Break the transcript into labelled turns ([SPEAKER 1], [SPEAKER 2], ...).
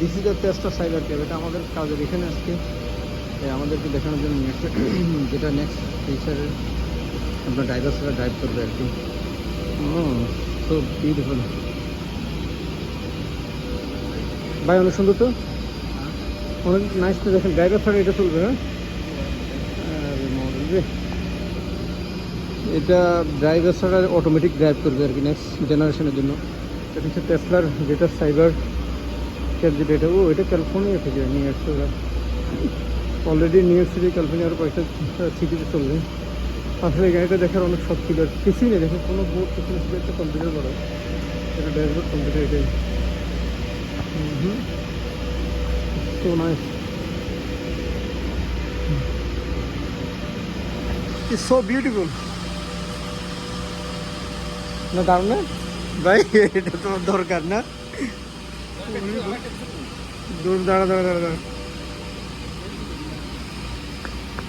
[SPEAKER 1] This is the test of cyber cab এটা আমাদের কাজের এখানে আজকে আমাদেরকে দেখানোর জন্য নিয়ে এসেছে। যেটা নেক্সট ফিউচারে আপনার ড্রাইভার সাথে ড্রাইভ করবে আর কি। সো বিউটিফুল ভাই, অনেক সুন্দর তো? অনেক নাইস তো দেখেন ড্রাইভার ছাড়া এটা চলবে হ্যাঁ? এটা ড্রাইভার ছাড়া অটোমেটিক ড্রাইভ করবে আর কি নেক্সট জেনারেশনের জন্য। এটা হচ্ছে টেসলার যেটা সাইবার যেটা এটা ও, এটা ক্যালিফোর্নিয়া থেকে নিয়ে আসছে ওরা। অলরেডি নিউ ইয়র্ক সিটি ক্যালিফোর্নিয়ার কয়েকটা সিটিতে চলবে। আসলে গাড়িটা দেখার অনেক শখ ছিল। কিছুই নেই, দেখে, কোনো বোর্ড কিছু নেই একটা কম্পিউটার করা এটা ড্যাশবোর্ড কম্পিউটার এটাই। হুম সো বিউটিফুল না, দারুণ না? ভাই, এটা তোমার দরকার না। दोन जाळा जाळा जाळा जाळा